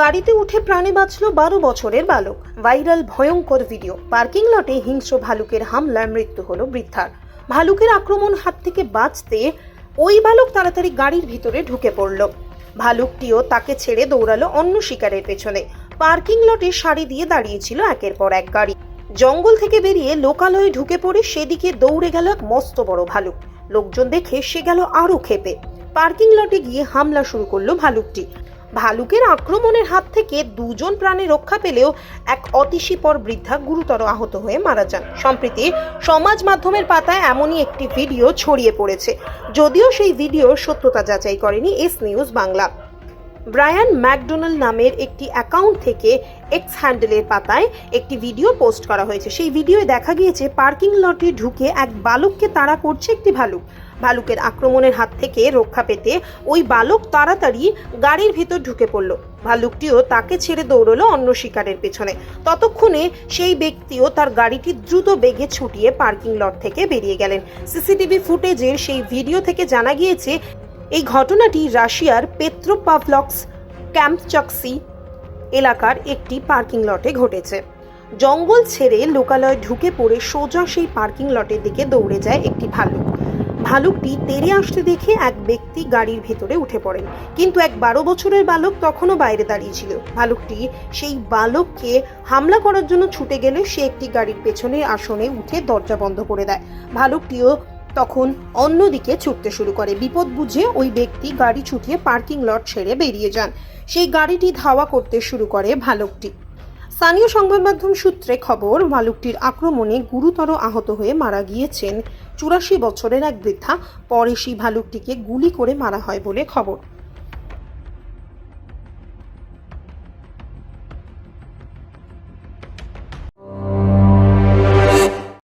গাড়িতে উঠে প্রাণে বাঁচল বারো বছরের বালক। ভাইরাল ভয়ঙ্কর ভিডিও। পার্কিং লটে হিংস্র ভালুকের হামলায় মৃত্যু হলো বৃদ্ধার। ভালুকের আক্রমণ হাত থেকে বাঁচতে ওই বালক তাড়াতাড়ি গাড়ির ভিতরে ঢুকে পড়ল। ভালুকটিও তাকে ছেড়ে দৌড়ালো অন্য শিকারের পেছনে। পার্কিং লটে সারি দিয়ে দাঁড়িয়েছিল একের পর এক গাড়ি। জঙ্গল থেকে বেরিয়ে লোকালয়ে ঢুকে পড়ে সেদিকে দৌড়ে গেল এক মস্ত বড় ভালুক। লোকজন দেখে সে গেল আরও ক্ষেপে। পার্কিং লটে গিয়ে হামলা শুরু করল ভালুকটি। ভালুকের আক্রমণের হাত থেকে দুজন প্রাণে রক্ষা পেলেও এক অতিশীপর বৃদ্ধা গুরুতর আহত হয়ে মারা যান। সম্প্রতি সমাজ মাধ্যমের পাতায় এমনই একটি ভিডিও ছড়িয়ে পড়েছে। যদিও সেই ভিডিও সত্যতা যাচাই করেনি S news Bangla. Brian McDonald নামের একটি অ্যাকাউন্ট থেকে এক্স হ্যান্ডেলের পাতায় একটি ভিডিও পোস্ট করা হয়েছে। সেই ভিডিওয়ে দেখা গিয়েছে, পার্কিং লটে ঢুকে এক বালককে তাড়া করছে একটি ভালুক। ভালুকের আক্রমণের হাত থেকে রক্ষা পেতে ওই বালক তাড়াতাড়ি গাড়ির ভিতর ঢুকে পড়ল। ভালুকটিও তাকে ছেড়ে দৌড়লো অন্য শিকারের পেছনে। ততক্ষণে সেই ব্যক্তিও তার গাড়িটি দ্রুত বেগে ছুটিয়ে পার্কিং লট থেকে বেরিয়ে গেলেন। সিসিটিভি ফুটেজের সেই ভিডিও থেকে জানা গিয়েছে, এই ঘটনাটি রাশিয়ার পেত্রোপাভলক্স ক্যাম্পচক্সি এলাকার একটি পার্কিং লটে ঘটেছে। জঙ্গল ছেড়ে লোকালয় ঢুকে পড়ে সোজা সেই পার্কিং লটের দিকে দৌড়ে যায় একটি ভালুক ভালুকটি তেড়ে আসতে দেখে এক ব্যক্তি গাড়ির ভেতরে উঠে পড়েন। কিন্তু এক বারো বছরের বালক তখনও বাইরে দাঁড়িয়েছিল। ভালুকটি সেই বালককে হামলা করার জন্য ছুটে গেলে সে একটি গাড়ির পেছনে আসনে উঠে দরজা বন্ধ করে দেয়। ভালুকটিও তখন অন্যদিকে ছুটতে শুরু করে। বিপদ বুঝে ওই ব্যক্তি গাড়ি ছুটিয়ে পার্কিং লট ছেড়ে বেরিয়ে যান। সেই গাড়িটি ধাওয়া করতে শুরু করে ভালুকটি। স্থানীয় সংবাদ মাধ্যম সূত্রে খবর ভালুকটির আক্রমণে গুরুতর আহত হয়ে মারা গিয়েছেন চুরাশি বছরের এক বৃদ্ধা। পরে সেই ভালুকটিকে গুলি করে মারা হয় বলে খবর।